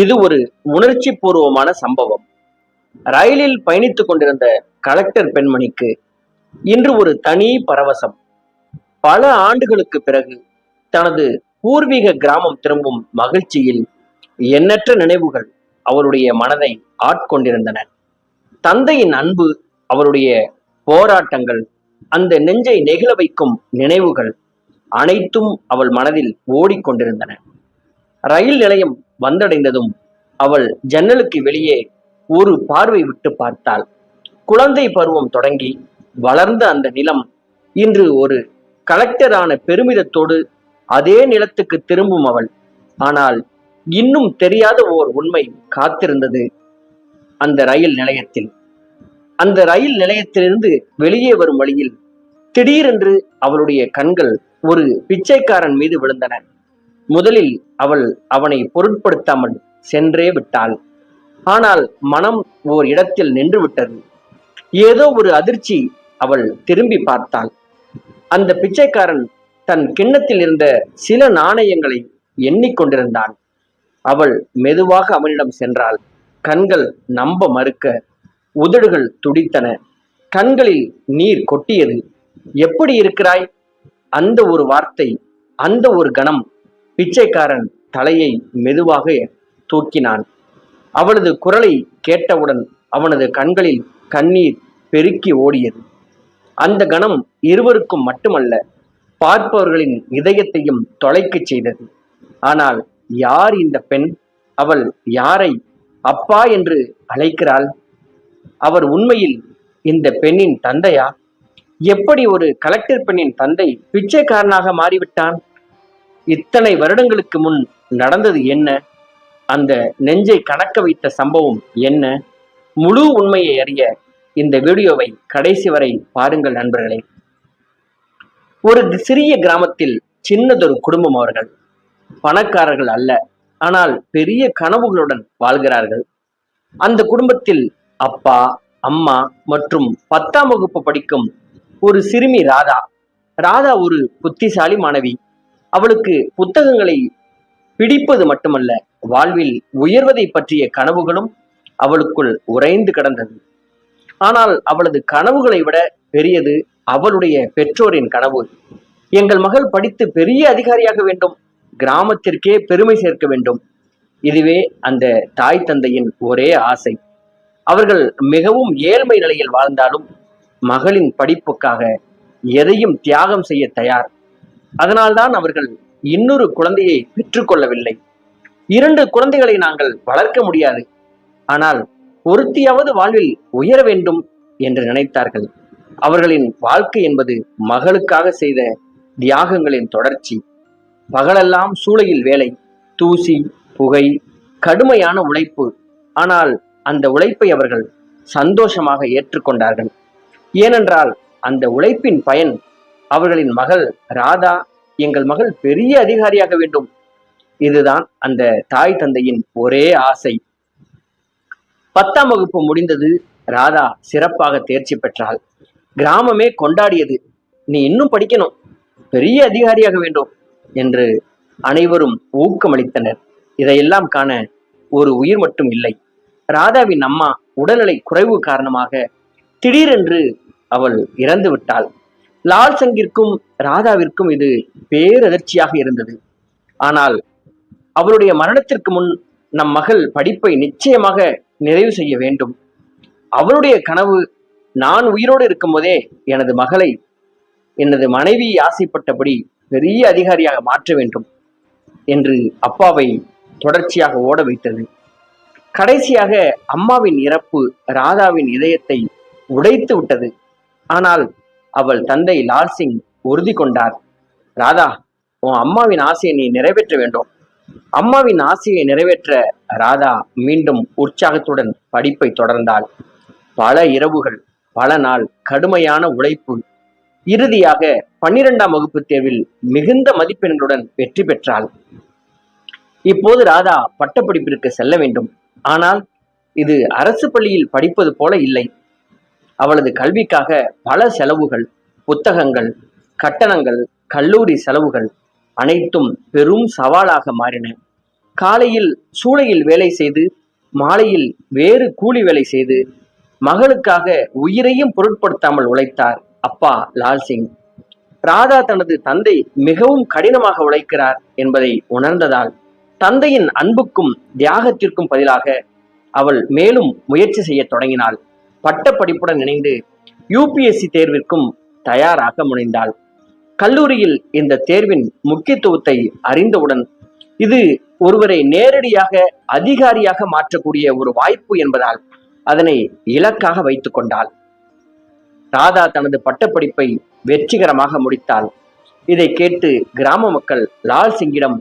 இது ஒரு உணர்ச்சி பூர்வமான சம்பவம். ரயிலில் பயணித்துக் கொண்டிருந்த கலெக்டர் பெண்மணிக்கு இன்று ஒரு தனி பரவசம். பல ஆண்டுகளுக்கு பிறகு தனது பூர்வீக கிராமம் திரும்பும் மகிழ்ச்சியில் எண்ணற்ற நினைவுகள் அவருடைய மனதை ஆட்கொண்டிருந்தன. தந்தையின் அன்பு அவருடைய போராட்டங்கள் அந்த நெஞ்சை நெகிழ வைக்கும் நினைவுகள் அனைத்தும் அவள் மனதில் ஓடிக்கொண்டிருந்தன. ரயில் நிலையம் வந்தடைந்ததும் அவள் ஜன்னலுக்கு வெளியே ஒரு பார்வை விட்டு பார்த்தாள். குழந்தை பருவம் தொடங்கி வளர்ந்த அந்த நிலம் இன்று ஒரு கலெக்டரான பெருமிதத்தோடு அதே நிலத்துக்கு திரும்பும் அவள். ஆனால் இன்னும் தெரியாத ஓர் உண்மை காத்திருந்தது அந்த ரயில் நிலையத்தில். அந்த ரயில் நிலையத்திலிருந்து வெளியே வரும் வழியில் திடீரென்று அவளுடைய கண்கள் ஒரு பிச்சைக்காரன் மீது விழுந்தன. முதலில் அவள் அவனை பொருட்படுத்தாமல் சென்றே விட்டாள். ஆனால் மனம் ஓர் இடத்தில் நின்று விட்டது. ஏதோ ஒரு அதிர்ச்சி அவள் திரும்பி பார்த்தாள். அந்த பிச்சைக்காரன் தன் கிண்ணத்தில் இருந்த சில நாணயங்களை எண்ணிக்கொண்டிருந்தான் அவள் மெதுவாக அவனிடம் சென்றாள். கண்கள் நம்ப மறுக்க உதடுகள் துடித்தன. கண்களில் நீர் கொட்டியது. எப்படி இருக்கிறாய்? அந்த ஒரு வார்த்தை அந்த ஒரு கணம் பிச்சைக்காரன் தலையை மெதுவாக தூக்கினான். அவளது குரலை கேட்டவுடன் அவனது கண்களில் கண்ணீர் பெருக்கி ஓடியது. அந்த கணம் இருவருக்கும் மட்டுமல்ல பார்ப்பவர்களின் இதயத்தையும் தொலைக்கச் செய்தது. ஆனால் யார் இந்த பெண்? அவள் யாரை அப்பா என்று அழைக்கிறாள்? அவர் உண்மையில் இந்த பெண்ணின் தந்தையா? எப்படி ஒரு கலெக்டர் பெண்ணின் தந்தை பிச்சைக்காரனாக மாறிவிட்டான்? இத்தனை வருடங்களுக்கு முன் நடந்தது என்ன? அந்த நெஞ்சை கணக்க வைத்த சம்பவம் என்ன? முழு உண்மையை அறிய இந்த வீடியோவை கடைசி வரை பாருங்கள் நண்பர்களே. ஒரு சிறிய கிராமத்தில் சின்னதொரு குடும்பம் அவர்கள். பணக்காரர்கள் அல்ல ஆனால் பெரிய கனவுகளுடன் வாழ்கிறார்கள். அந்த குடும்பத்தில் அப்பா அம்மா மற்றும் பத்தாம் வகுப்பு படிக்கும் ஒரு சிறுமி ராதா. ராதா ஒரு புத்திசாலி மாணவி. அவளுக்கு புத்தகங்களை பிடிப்பது மட்டுமல்ல வாழ்வில் உயர்வதை பற்றிய கனவுகளும் அவளுக்குள் உறைந்து கிடந்தது. ஆனால் அவளது கனவுகளை விட பெரியது அவளுடைய பெற்றோரின் கனவு. எங்கள் மகள் படித்து பெரிய அதிகாரியாக வேண்டும் கிராமத்திற்கே பெருமை சேர்க்க வேண்டும். இதுவே அந்த தாய் தந்தையின் ஒரே ஆசை. அவர்கள் மிகவும் ஏழ்மை நிலையில் வாழ்ந்தாலும் மகளின் படிப்புக்காக எதையும் தியாகம் செய்ய தயார். அதனால்தான் அவர்கள் இன்னொரு குழந்தையை பெற்றுக்கொள்ளவில்லை. இரண்டு குழந்தைகளை நாங்கள் வளர்க்க முடியாது. ஆனால் ஒருத்தியாவது வாழ்வில் உயர வேண்டும் என்று நினைத்தார்கள். அவர்களின் வாழ்க்கை என்பது மகளுக்காக செய்த தியாகங்களின் தொடர்ச்சி. பகலெல்லாம் சூளையில் வேலை தூசி புகை கடுமையான உழைப்பு. ஆனால் அந்த உழைப்பை அவர்கள் சந்தோஷமாக ஏற்றுக்கொண்டார்கள். ஏனென்றால் அந்த உழைப்பின் பயன் அவர்களின் மகள் ராதா எங்கள் மகள் பெரிய அதிகாரியாக வேண்டும். இதுதான் அந்த தாய் தந்தையின் ஒரே ஆசை. பத்தாம் வகுப்பு முடிந்தது ராதா சிறப்பாக தேர்ச்சி பெற்றாள். கிராமமே கொண்டாடியது. நீ இன்னும் படிக்கணும். பெரிய அதிகாரியாக வேண்டும் என்று அனைவரும் ஊக்கமளித்தனர். இதையெல்லாம் காண ஒரு உயிர் மட்டும் இல்லை. ராதாவின் அம்மா உடல்நிலை குறைவு காரணமாக திடீரென்று அவள் இறந்து விட்டாள் லால் சங்கிற்கும் ராதாவிற்கும் இது பேரதிர்ச்சியாக இருந்தது. ஆனால் அவளுடைய மரணத்திற்கு முன் நம் மகள் படிப்பை நிச்சயமாக நிறைவு செய்ய வேண்டும். அவளுடைய கனவு நான் உயிரோடு இருக்கும்போதே எனது மகளை எனது மனைவி ஆசைப்பட்டபடி பெரிய அதிகாரியாக மாற்ற வேண்டும் என்று அப்பாவை தொடர்ச்சியாக ஓட வைத்தது. கடைசியாக அம்மாவின் இறப்பு ராதாவின் இதயத்தை உடைத்து விட்டது. ஆனால் அவள் தந்தை லால் சிங் உறுதி கொண்டார். ராதா உன் அம்மாவின் ஆசையை நீ நிறைவேற்ற வேண்டும். அம்மாவின் ஆசையை நிறைவேற்ற ராதா மீண்டும் உற்சாகத்துடன் படிப்பை தொடர்ந்தாள். பல இரவுகள் பல நாள் கடுமையான உழைப்பு இறுதியாக பன்னிரெண்டாம் வகுப்பு தேர்வில் மிகுந்த மதிப்பெண்களுடன் வெற்றி பெற்றாள். இப்போது ராதா பட்டப்படிப்பிற்கு செல்ல வேண்டும். ஆனால் இது அரசு பள்ளியில் படிப்பது போல இல்லை. அவளது கல்விக்காக பல செலவுகள் புத்தகங்கள் கட்டணங்கள் கல்லூரி செலவுகள் அனைத்தும் பெரும் சவாலாக மாறின. காலையில் சூளையில் வேலை செய்து மாலையில் வேறு கூலி வேலை செய்து மகளுக்காக உயிரையும் பொருட்படுத்தாமல் உழைத்தார் அப்பா லால் சிங் ராதா தனது தந்தை மிகவும் கடினமாக உழைக்கிறார் என்பதை உணர்ந்ததால் தந்தையின் அன்புக்கும் தியாகத்திற்கும் பதிலாக அவள் மேலும் முயற்சி செய்ய தொடங்கினாள். பட்ட படிப்புடன் இணைந்து யூபிஎஸ்சி தேர்விற்கும் தயாராக முனைந்தாள். கல்லூரியில் இந்த தேர்வின் முக்கியத்துவத்தை அறிந்தவுடன் இது ஒருவரை நேரடியாக அதிகாரியாக மாற்றக்கூடிய ஒரு வாய்ப்பு என்பதால் அதனை இலக்காக வைத்துக் கொண்டாள். ராதா தனது பட்டப்படிப்பை வெற்றிகரமாக முடித்தாள். இதை கேட்டு கிராம மக்கள் லால் சிங்கிடம்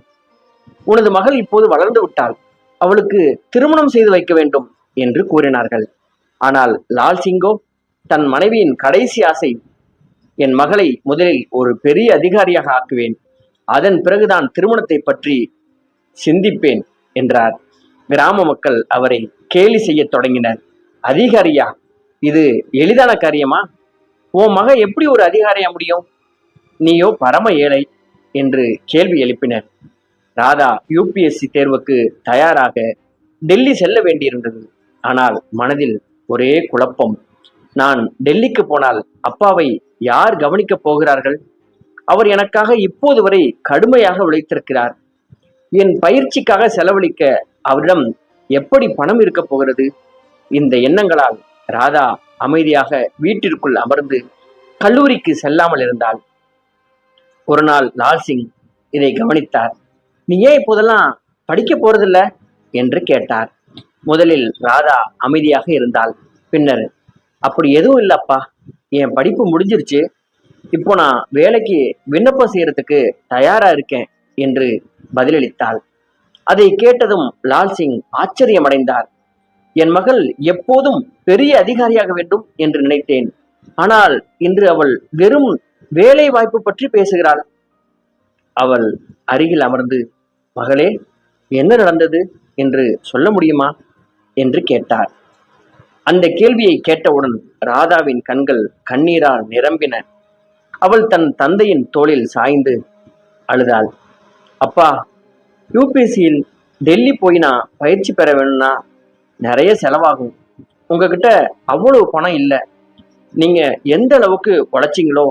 உனது மகள் இப்போது வளர்ந்து விட்டாள். அவளுக்கு திருமணம் செய்து வைக்க வேண்டும் என்று கூறினார்கள். ஆனால் லால் சிங்கோ தன் மனைவியின் கடைசி ஆசை என் மகளை முதலில் ஒரு பெரிய அதிகாரியாக ஆக்குவேன். அதன் பிறகுதான் திருமணத்தை பற்றி சிந்திப்பேன் என்றார். கிராம மக்கள் அவரை கேலி செய்யத் தொடங்கினர். அதிகாரியா? இது எளிதான காரியமா? உன் மக எப்படி ஒரு அதிகாரியா முடியும்? நீயோ பரம ஏழை என்று கேள்வி எழுப்பினர். ராதா யூபிஎஸ்சி தேர்வுக்கு தயாராக டெல்லி செல்ல வேண்டியிருந்தது. ஆனால் மனதில் ஒரே குழப்பம். நான் டெல்லிக்கு போனால் அப்பாவை யார் கவனிக்கப் போகிறார்கள்? அவர் எனக்காக இப்போது வரை கடுமையாக உழைத்திருக்கிறார். என் பயிற்சிக்காக செலவழிக்க அவரிடம் எப்படி பணம் இருக்கப் போகிறது? இந்த எண்ணங்களால் ராதா அமைதியாக வீட்டிற்குள் அமர்ந்து கல்லூரிக்கு செல்லாமல் இருந்தாள். ஒரு நாள் லால் சிங் இதை கவனித்தார். நீ ஏன் இப்போதெல்லாம் படிக்க போறதில்ல? என்று கேட்டார். முதலில் ராதா அமைதியாக இருந்தாள். பின்னர் அப்படி எதுவும் இல்லப்பா. என் படிப்பு முடிஞ்சிருச்சு. இப்போ நான் வேலைக்கு விண்ணப்பம் செய்யறதுக்கு தயாரா இருக்கேன் என்று பதிலளித்தாள். அதை கேட்டதும் லால் சிங் ஆச்சரியமடைந்தார். என் மகள் எப்போதும் பெரிய அதிகாரியாக வேண்டும் என்று நினைத்தேன். ஆனால் இன்று அவள் வெறும் வேலை வாய்ப்பு பற்றி பேசுகிறாள். அவள் அருகில் அமர்ந்து மகளே என்ன நடந்தது? என்று சொல்ல முடியுமா? என்று கேட்டார். அந்த கேள்வியை கேட்டவுடன் ராதாவின் கண்கள் கண்ணீரால் நிரம்பின. அவள் தன் தந்தையின் தோளில் சாய்ந்து அழுதாள். அப்பா யூபிஎஸ்சியில் டெல்லி போய் நான் பயிற்சி பெற வேணும்னா நிறைய செலவாகும். உங்ககிட்ட அவ்வளவு பணம் இல்லை. நீங்க எந்த அளவுக்கு உழைச்சிங்களோ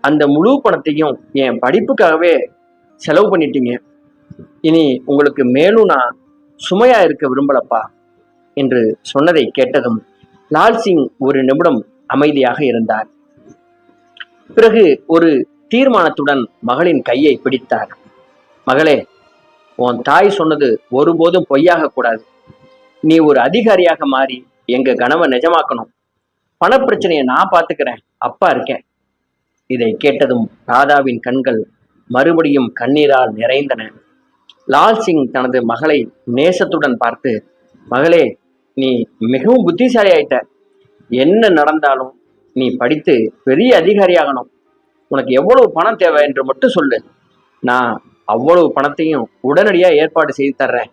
அந்த முழு பணத்தையும் என் படிப்புக்காகவே செலவு பண்ணிட்டீங்க. இனி உங்களுக்கு மேலும் நான் சுமையா இருக்க விரும்பலப்பா. என்று சொன்னதை கேட்டதும் லால் சிங் ஒரு நிமிடம் அமைதியாக இருந்தார். பிறகு ஒரு தீர்மானத்துடன் மகளின் கையை பிடித்தார். மகளே உன் தாய் சொன்னது ஒருபோதும் பொய்யாக கூடாது. நீ ஒரு அதிகாரியாக மாறி எங்க கனவை நிஜமாக்கணும். பணப்பிரச்சனையை நான் பார்த்துக்கிறேன். அப்பா இருக்கேன். இதை கேட்டதும் ராதாவின் கண்கள் மறுபடியும் கண்ணீரால் நிறைந்தன. லால் சிங் தனது மகளை நேசத்துடன் பார்த்து மகளே நீ மிகவும் புத்திசாலி ஆயிட்ட என்ன நடந்தாலும் நீ படித்து பெரிய அதிகாரியாகணும். உனக்கு எவ்வளவு பணம் தேவை என்று மட்டும் சொல்லு. நான் அவ்வளவு பணத்தையும் உடனடியாக ஏற்பாடு செய்து தர்றேன்.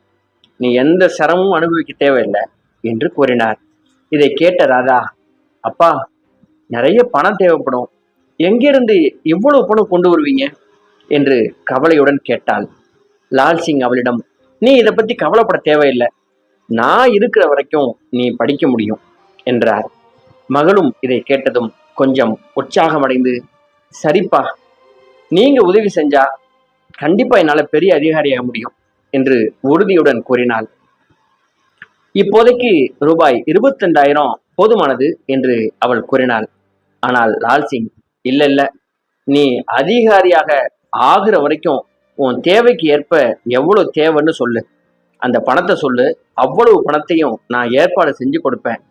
நீ எந்த சிரமமும் அனுபவிக்க தேவையில்லை என்று கூறினார். இதை கேட்ட ராதா அப்பா நிறைய பணம் தேவைப்படும். எங்கிருந்து இவ்வளவு பணம் கொண்டு வருவீங்க? என்று கவலையுடன் கேட்டாள். லால் சிங் அவளிடம் நீ இதை பத்தி கவலைப்பட தேவையில்லை. நான் இருக்கிற வரைக்கும் நீ படிக்க முடியும் என்றார். மகளும் இதை கேட்டதும் கொஞ்சம் உற்சாகமடைந்து சரிப்பா நீங்க உதவி செஞ்சா கண்டிப்பா என்னால பெரிய அதிகாரியாக முடியும் என்று உறுதியுடன் கூறினாள். இப்போதைக்கு ரூபாய் இருபத்தெண்டாயிரம் போதுமானது என்று அவள் கூறினாள். ஆனால் லால் சிங் இல்ல இல்ல நீ அதிகாரியாக ஆகுற வரைக்கும் உன் தேவைக்கு ஏற்ப எவ்வளவு தேவைன்னு சொல்லு. அந்த பணத்தை சொல்லு. அவ்வளவு பணத்தையும் நான் ஏற்பாடு செஞ்சு கொடுப்பேன்.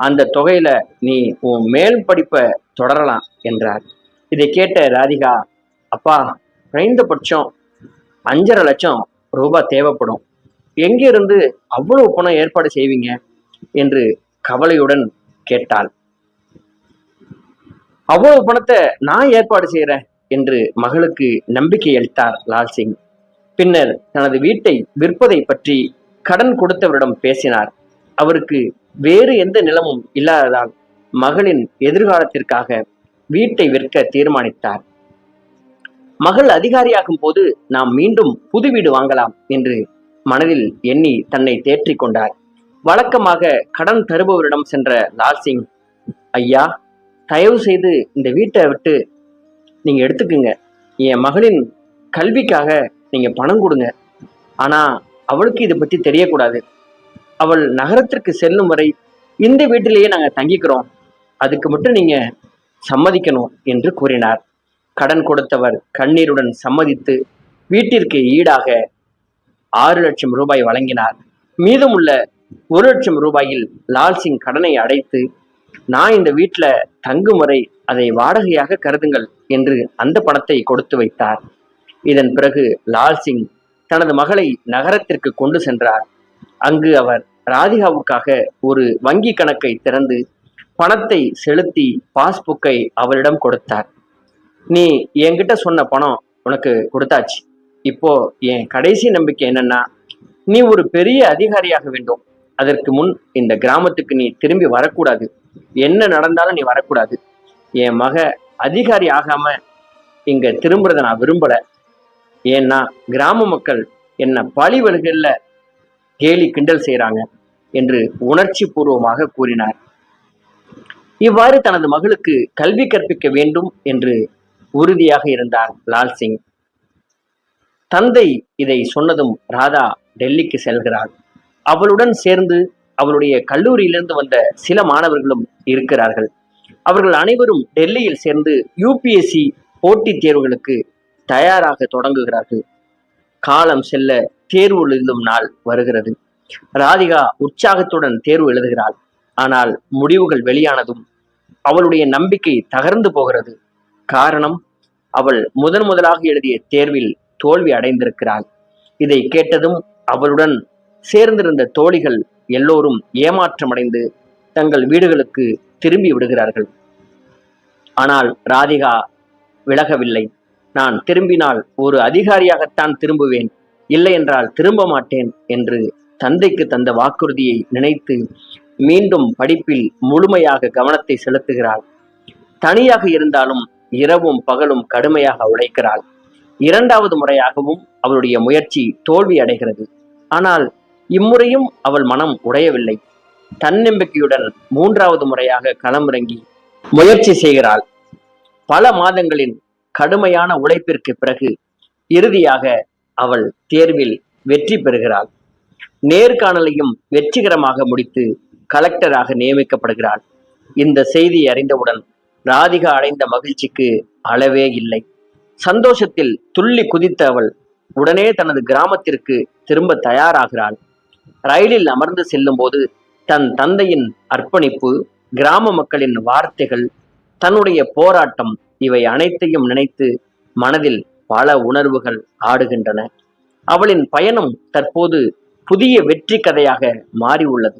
அந்த தொகையில நீ உன் மேல் படிப்பை தொடரலாம் என்றார். இதை கேட்ட ராதிகா அப்பா குறைந்தபட்சம் அஞ்சரை லட்சம் ரூபாய் தேவைப்படும். எங்கிருந்து அவ்வளவு பணம் ஏற்பாடு செய்வீங்க? என்று கவலையுடன் கேட்டாள். அவ்வளவு பணத்தை நான் ஏற்பாடு செய்கிறேன் என்று மகளுக்கு நம்பிக்கை அளித்தார் லால் சிங். பின்னர் தனது வீட்டை விற்பதை பற்றி கடன் கொடுத்தவரிடம் பேசினார். அவருக்கு வேறு எந்த நிலமும் இல்லாததால் மகளின் எதிர்காலத்திற்காக வீட்டை விற்க தீர்மானித்தார். மகள் அதிகாரியாகும் போது நாம் மீண்டும் புது வீடு வாங்கலாம் என்று மனதில் எண்ணி தன்னை தேற்றிக் கொண்டார். வழக்கமாக கடன் தருபவரிடம் சென்ற லால் சிங் ஐயா தயவு செய்து இந்த வீட்டை விட்டு நீங்க எடுத்துக்குங்க. என் மகளின் கல்விக்காக நீங்க பணம் கொடுங்க. ஆனா அவளுக்கு இதை பத்தி தெரியக்கூடாது. அவள் நகரத்திற்கு செல்லும் வரை இந்த வீட்டிலேயே நாங்க தங்கிக்கிறோம். அதுக்கு மட்டும் நீங்க சம்மதிக்கணும் என்று கூறினார். கடன் கொடுத்தவர் கண்ணீருடன் சம்மதித்து வீட்டிற்கு ஈடாக ஆறு லட்சம் ரூபாய் வழங்கினார். மீதமுள்ள ஒரு லட்சம் ரூபாயில் லால் சிங் கடனை அடைத்து நான் இந்த வீட்டில் தங்கும் வரை அதை வாடகையாக கருதுங்கள் என்று அந்த பணத்தை கொடுத்து வைத்தார். இதன் பிறகு லால் சிங் தனது மகளை நகரத்திற்கு கொண்டு சென்றார். அங்கு அவர் ராதிகாவுக்காக ஒரு வங்கி கணக்கை திறந்து பணத்தை செலுத்தி பாஸ்புக்கை அவரிடம் கொடுத்தார். நீ என்கிட்ட சொன்ன பணம் உனக்கு கொடுத்தாச்சு. இப்போ என் கடைசி நம்பிக்கை என்னன்னா நீ ஒரு பெரிய அதிகாரியாக வேண்டும். அதற்கு முன் இந்த கிராமத்துக்கு நீ திரும்பி வரக்கூடாது. என்ன நடந்தாலும் நீ வரக்கூடாது. என் மக அதிகாரி ஆகாம இங்க திரும்புறத நான் விரும்பலை. ஏன்னா கிராம மக்கள் என்ன பழிவலிகளில் கேலி கிண்டல் செய்கிறாங்க என்று உணர்ச்சி பூர்வமாக கூறினார். இவ்வாறு தனது மகளுக்கு கல்வி கற்பிக்க வேண்டும் என்று உறுதியாக இருந்தார் லால் சிங் தந்தை இதை சொன்னதும் ராதா டெல்லிக்கு செல்கிறாள். அவளுடன் சேர்ந்து அவளுடைய கல்லூரியிலிருந்து வந்த சில மாணவர்களும் இருக்கிறார்கள். அவர்கள் அனைவரும் டெல்லியில் சேர்ந்து யூபிஎஸ்சி போட்டித் தேர்வுகளுக்கு தயாராக தொடங்குகிறார்கள். காலம் செல்ல தேர்வு எழுதும் நாள் வருகிறது. ராதிகா உற்சாகத்துடன் தேர்வு எழுதுகிறாள். ஆனால் முடிவுகள் வெளியானதும் அவளுடைய நம்பிக்கை தகர்ந்து போகிறது. காரணம் அவள் முதன் முதலாக எழுதிய தேர்வில் தோல்வி அடைந்திருக்கிறாள். இதை கேட்டதும் அவளுடன் சேர்ந்திருந்த தோழிகள் எல்லோரும் ஏமாற்றமடைந்து தங்கள் வீடுகளுக்கு திரும்பி விடுகிறார்கள். ஆனால் ராதிகா விலகவில்லை. நான் திரும்பினால் ஒரு அதிகாரியாகத்தான் திரும்புவேன். இல்லை என்றால் திரும்ப மாட்டேன் என்று தந்தைக்கு தந்த வாக்குறுதியை நினைத்து மீண்டும் படிப்பில் முழுமையாக கவனத்தை செலுத்துகிறாள். தனியாக இருந்தாலும் இரவும் பகலும் கடுமையாக உழைக்கிறாள். இரண்டாவது முறையாகவும் அவளுடைய முயற்சி தோல்வி அடைகிறது. ஆனால் இம்முறையும் அவள் மனம் உடையவில்லை. தன்னம்பிக்கையுடன் மூன்றாவது முறையாக களமிறங்கி முயற்சி செய்கிறாள். பல மாதங்களின் கடுமையான உழைப்பிற்கு பிறகு இறுதியாக அவள் தேர்வில் வெற்றி பெறுகிறாள். நேர்காணலையும் வெற்றிகரமாக முடித்து கலெக்டராக நியமிக்கப்படுகிறாள். இந்த செய்தி அறிந்தவுடன் ராதிகா அடைந்த மகிழ்ச்சிக்கு அளவே இல்லை. சந்தோஷத்தில் துள்ளி குதித்த அவள் உடனே தனது கிராமத்திற்கு திரும்ப தயாராகிறாள். ரயிலில் அமர்ந்து செல்லும்போது தன் தந்தையின் அர்ப்பணிப்பு கிராம மக்களின் வார்த்தைகள் தன்னுடைய போராட்டம் இவை அனைத்தையும் நினைத்து மனதில் பல உணர்வுகள் ஆடுகின்றன. அவளின் பயணம் தற்போது புதிய வெற்றி கதையாக மாறி உள்ளது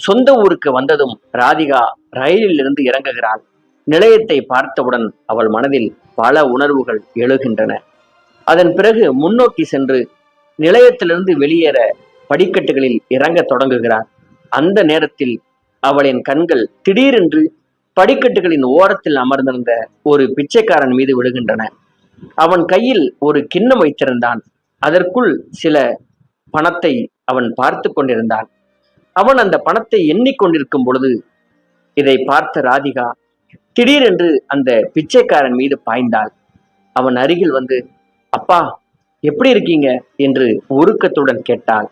சொந்த ஊருக்கு வந்ததும் ராதிகா ரயிலில் இருந்து இறங்குகிறாள். நிலையத்தை பார்த்தவுடன் அவள் மனதில் பல உணர்வுகள் எழுகின்றன. அதன் பிறகு முன்னோக்கி சென்று நிலையத்திலிருந்து வெளியேற படிக்கட்டுகளில் இறங்க தொடங்குகிறார் அந்த நேரத்தில் அவளின் கண்கள் திடீரென்று படிக்கட்டுகளின் ஓரத்தில் அமர்ந்திருந்த ஒரு பிச்சைக்காரன் மீது விழுகின்றன. அவன் கையில் ஒரு கிண்ணம் வைத்திருந்தான். அதற்குள் சில பணத்தை அவன் பார்த்து கொண்டிருந்தான். அவன் அந்த பணத்தை எண்ணிக்கொண்டிருக்கும் பொழுது இதை பார்த்த ராதிகா திடீரென்று அந்த பிச்சைக்காரன் மீது பாய்ந்தாள். அவன் அருகில் வந்து அப்பா எப்படி இருக்கீங்க? என்று உருக்கத்துடன் கேட்டாள்.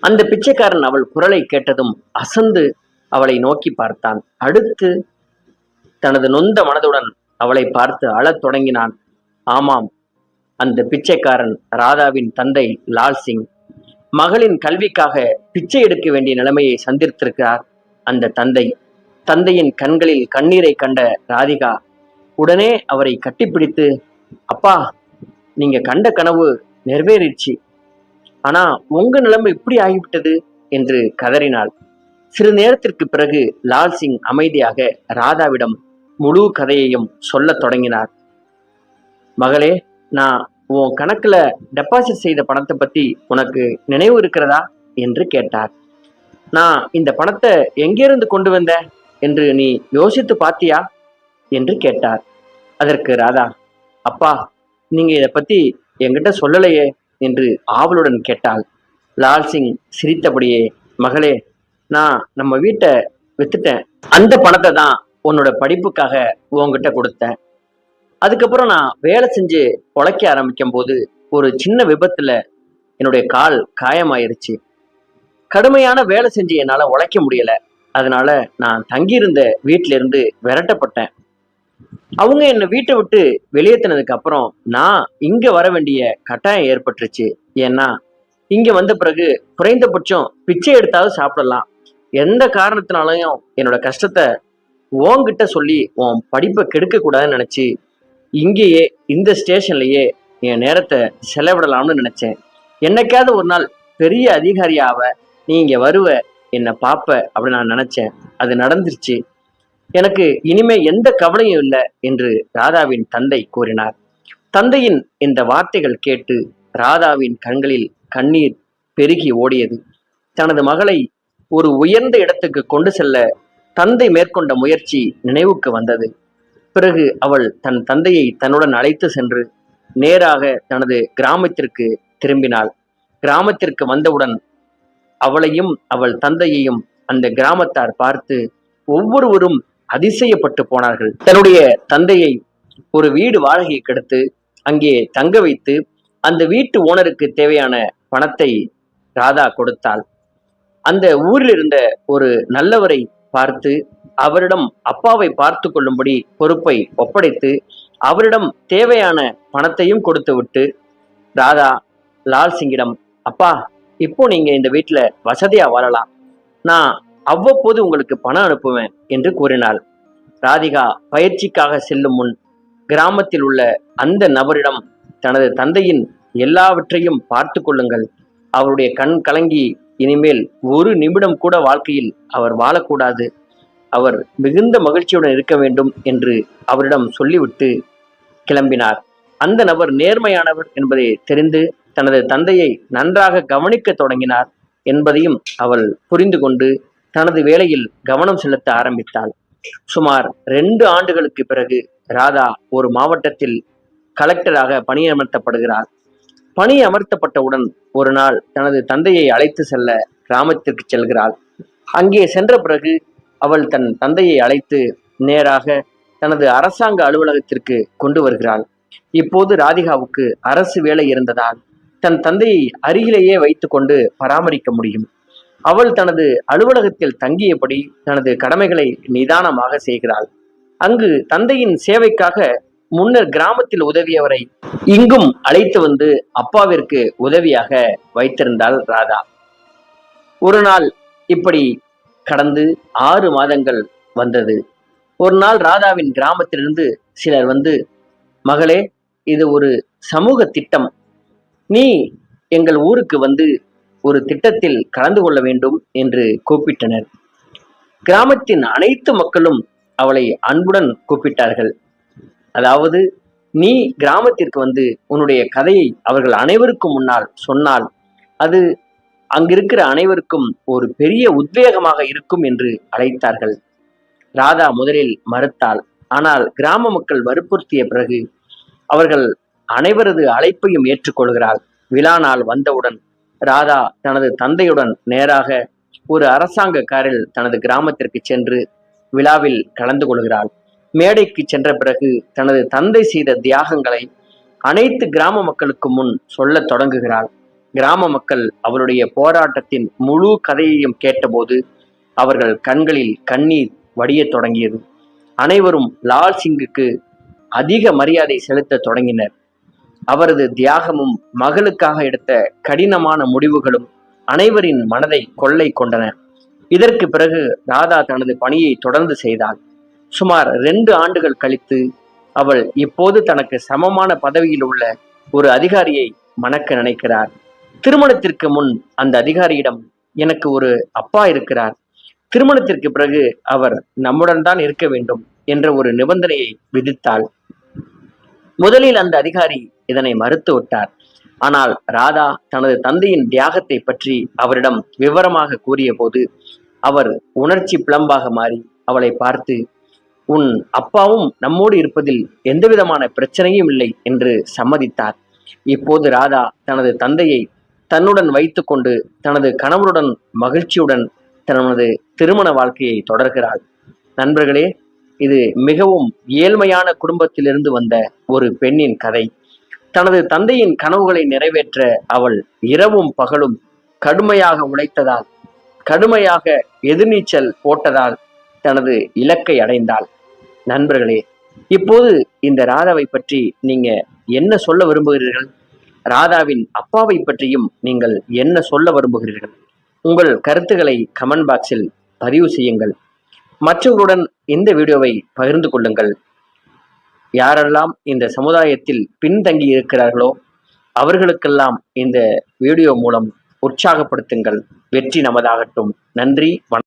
அந்த பிச்சைக்காரன் அவள் குரலை கேட்டதும் அசந்து அவளை நோக்கி பார்த்தான். அடுத்து தனது நொந்த மனதுடன் அவளை பார்த்து அழத் தொடங்கினான். ஆமாம் அந்த பிச்சைக்காரன் ராதாவின் தந்தை லால் சிங். மகளின் கல்விக்காக பிச்சை எடுக்க வேண்டிய நிலைமையை சந்தித்திருக்கிறார் அந்த தந்தை. தந்தையின் கண்களில் கண்ணீரை கண்ட ராதிகா உடனே அவரை கட்டிப்பிடித்து அப்பா நீங்க கண்ட கனவு நிறைவேறிடுச்சு. ஆனா உங்க நிலைமை இப்படி ஆகிவிட்டது என்று கதறினாள். சிறு நேரத்திற்கு பிறகு லால் சிங் அமைதியாக ராதாவிடம் முழு கதையையும் சொல்லத் தொடங்கினார். மகளே நான் உன் கணக்குல டெபாசிட் செய்த பணத்தை பத்தி உனக்கு நினைவு இருக்கிறதா? என்று கேட்டார். நான் இந்த பணத்தை எங்கிருந்து கொண்டு வந்த? என்று நீ யோசித்து பாத்தியா? என்று கேட்டார். அதற்கு ராதா அப்பா நீங்க இதை பத்தி என்கிட்ட சொல்லலையே? என்று ஆவலுடன் கேட்டாள். லால் சிங் சிரித்தபடியே மகளே நான் நம்ம வீட்டை வித்துட்டேன். அந்த பணத்தை தான் உன்னோட படிப்புக்காக உன்கிட்ட கொடுத்தேன். அதுக்கப்புறம் நான் வேலை செஞ்சு உழைக்க ஆரம்பிக்கும் போது ஒரு சின்ன விபத்துல என்னுடைய கால் காயமாயிருச்சு. கடுமையான வேலை செஞ்சு என்னால் உழைக்க முடியல. அதனால நான் தங்கியிருந்த வீட்டில இருந்து விரட்டப்பட்டேன். அவங்க என்னை வீட்டை விட்டு வெளியேற்றினதுக்கு அப்புறம் நான் இங்க வர வேண்டிய கட்டாயம் ஏற்பட்டுருச்சு. ஏன்னா இங்க வந்த பிறகு குறைந்தபட்சம் பிச்சை எடுத்தாவது சாப்பிடலாம். எந்த காரணத்தினாலையும் என்னோட கஷ்டத்தை உன்கிட்ட சொல்லி உன் படிப்பை கெடுக்க கூடாதுன்னு நினைச்சு இங்கேயே இந்த ஸ்டேஷன்லயே என் நேரத்தை செலவிடலாம்னு நினைச்சேன். என்னைக்காவது ஒரு நாள் பெரிய அதிகாரியாவ நீ இங்கே வருவ என்னை பார்ப்ப அப்படின்னு நான் நினைச்சேன். அது நடந்துருச்சு. எனக்கு இனிமே எந்த கவலையும் இல்லை என்று ராதாவின் தந்தை கூறினார். தந்தையின் இந்த வார்த்தைகள் கேட்டு ராதாவின் கண்களில் கண்ணீர் பெருகி ஓடியது. தனது மகளை ஒரு உயர்ந்த இடத்துக்கு கொண்டு செல்ல தந்தை மேற்கொண்ட முயற்சி நினைவுக்கு வந்தது. பிறகு அவள் தன் தந்தையை தன்னுடன் அழைத்து சென்று நேராக தனது கிராமத்திற்கு திரும்பினாள். கிராமத்திற்கு வந்தவுடன் அவளையும் அவள் தந்தையையும் அந்த கிராமத்தார் பார்த்து ஒவ்வொருவரும் அதிசயப்பட்டு போனார்கள். தன்னுடைய தந்தையை ஒரு வீடு வாடகை கெடுத்து அங்கே தங்க வைத்து அந்த வீட்டு ஓனருக்கு தேவையான பணத்தை ராதா கொடுத்தாள். அந்த ஊரில் இருந்த ஒரு நல்லவரை பார்த்து அவரிடம் அப்பாவை பார்த்து கொள்ளும்படி பொறுப்பை ஒப்படைத்து அவரிடம் தேவையான பணத்தையும் கொடுத்து விட்டு ராதா லால் சிங்கிடம் அப்பா இப்போ நீங்க இந்த வீட்டுல வசதியா வாழலாம். நான் அவ்வப்போது உங்களுக்கு பணம் அனுப்புவேன் என்று கூறினாள். ராதிகா பயிற்சிக்காக செல்லும் முன் கிராமத்தில் உள்ள அந்த நபரிடம் தனது தந்தையின் எல்லாவற்றையும் பார்த்து கொள்ளுங்கள். அவருடைய கண் கலங்கி இனிமேல் ஒரு நிமிடம் கூட வாழ்க்கையில் அவர் வாழக்கூடாது. அவர் மிகுந்த மகிழ்ச்சியுடன் இருக்க வேண்டும் என்று அவரிடம் சொல்லிவிட்டு கிளம்பினார். அந்த நபர் நேர்மையானவர் என்பதை தெரிந்து தனது தந்தையை நன்றாக கவனிக்க தொடங்கினார் என்பதையும் அவள் புரிந்து கொண்டு தனது வேலையில் கவனம் செலுத்த ஆரம்பித்தாள். சுமார் ரெண்டு ஆண்டுகளுக்கு பிறகு ராதா ஒரு மாவட்டத்தில் கலெக்டராக பணியமர்த்தப்படுகிறார். பணி அமர்த்தப்பட்டவுடன் ஒரு நாள் தனது தந்தையை அழைத்து செல்ல கிராமத்திற்கு செல்கிறாள். அங்கே சென்ற பிறகு அவள் தன் தந்தையை அழைத்து நேராக தனது அரசாங்க அலுவலகத்திற்கு கொண்டு வருகிறாள். இப்போது ராதிகாவுக்கு அரசு வேலை இருந்ததால் தன் தந்தையை அருகிலேயே வைத்துக்கொண்டு பராமரிக்க முடியும். அவள் தனது அலுவலகத்தில் தங்கியபடி தனது கடமைகளை நிதானமாக செய்கிறாள். அங்கு தந்தையின் சேவைக்காக முன்னர் கிராமத்தில் உதவியவரை இங்கும் அழைத்து வந்து அப்பாவிற்கு உதவியாக வைத்திருந்தாள் ராதா. ஒரு நாள் இப்படி கடந்து ஆறு மாதங்கள் வந்தது. ஒரு நாள் ராதாவின் கிராமத்திலிருந்து சிலர் வந்து மகளே இது ஒரு சமூக திட்டம். நீ எங்கள் ஊருக்கு வந்து ஒரு திட்டத்தில் கலந்து கொள்ள வேண்டும் என்று கூப்பிட்டனர். கிராமத்தின் அனைத்து மக்களும் அவளை அன்புடன் கூப்பிட்டார்கள். அதாவது நீ கிராமத்திற்கு வந்து உன்னுடைய கதையை அவர்கள் அனைவருக்கும் முன்னால் சொன்னால் அது அங்கிருக்கிற அனைவருக்கும் ஒரு பெரிய உத்வேகமாக இருக்கும் என்று அழைத்தார்கள். ராதா முதலில் மறுத்தாள். ஆனால் கிராம மக்கள் வற்புறுத்திய பிறகு அவர்கள் அனைவரது அழைப்பையும் ஏற்றுக்கொள்கிறாள் விழா நாள் வந்தவுடன் ராதா தனது தந்தையுடன் நேராக ஒரு அரசாங்க காரில் தனது கிராமத்திற்கு சென்று விழாவில் கலந்து கொள்கிறாள். மேடைக்கு சென்ற பிறகு தனது தந்தை செய்த தியாகங்களை அனைத்து கிராம மக்களுக்கு முன் சொல்லத் தொடங்குகிறாள். கிராம மக்கள் அவருடைய போராட்டத்தின் முழு கதையையும் கேட்டபோது அவர்கள் கண்களில் கண்ணீர் வடியத் தொடங்கியது. அனைவரும் லால் சிங்குக்கு அதிக மரியாதை செலுத்த தொடங்கினர். அவரது தியாகமும் மகளுக்காக எடுத்த கடினமான முடிவுகளும் அனைவரின் மனதை கொள்ளை கொண்டன. இதற்கு பிறகு ராதா தனது பணியை தொடர்ந்து செய்தாள். சுமார் ரெண்டு ஆண்டுகள் கழித்து அவள் இப்போது தனக்கு சமமான பதவியில் உள்ள ஒரு அதிகாரியை மணக்க நினைக்கிறார். திருமணத்திற்கு முன் அந்த அதிகாரியிடம் எனக்கு ஒரு அப்பா இருக்கிறார். திருமணத்திற்கு பிறகு அவர் நம்முடன் தான் இருக்க வேண்டும் என்ற ஒரு நிபந்தனையை விதித்தாள். முதலில் அந்த அதிகாரி இதனை மறுத்து விட்டார். ஆனால் ராதா தனது தந்தையின் தியாகத்தை பற்றி அவரிடம் விவரமாக கூறிய போது அவர் உணர்ச்சி பிளம்பாக மாறி அவளை பார்த்து உன் அப்பாவும் நம்மோடு இருப்பதில் எந்தவிதமான பிரச்சனையும் இல்லை என்று சம்மதித்தார். இப்போது ராதா தனது தந்தையை தன்னுடன் வைத்துக்கொண்டு தனது கணவருடன் மகிழ்ச்சியுடன் தனது திருமண வாழ்க்கையை தொடர்கிறாள். நண்பர்களே இது மிகவும் ஏழ்மையான குடும்பத்திலிருந்து வந்த ஒரு பெண்ணின் கதை. தனது தந்தையின் கனவுகளை நிறைவேற்ற அவள் இரவும் பகலும் கடுமையாக உழைத்ததால் கடுமையாக எதிர்நீச்சல் போட்டதால் தனது இலக்கை அடைந்தாள். நண்பர்களே இப்போது இந்த ராதாவை பற்றி நீங்க என்ன சொல்ல விரும்புகிறீர்கள்? ராதாவின் அப்பாவை பற்றியும் நீங்கள் என்ன சொல்ல விரும்புகிறீர்கள்? உங்கள் கருத்துக்களை கமெண்ட் பாக்ஸில் பதிவு செய்யுங்கள். மற்றவர்களுடன் இந்த வீடியோவை பகிர்ந்து கொள்ளுங்கள். யாரெல்லாம் இந்த சமுதாயத்தில் பின்தங்கி இருக்கிறார்களோ அவர்களுக்கெல்லாம் இந்த வீடியோ மூலம் உற்சாகப்படுத்துங்கள். வெற்றி நமதாகட்டும். நன்றி வணக்கம்.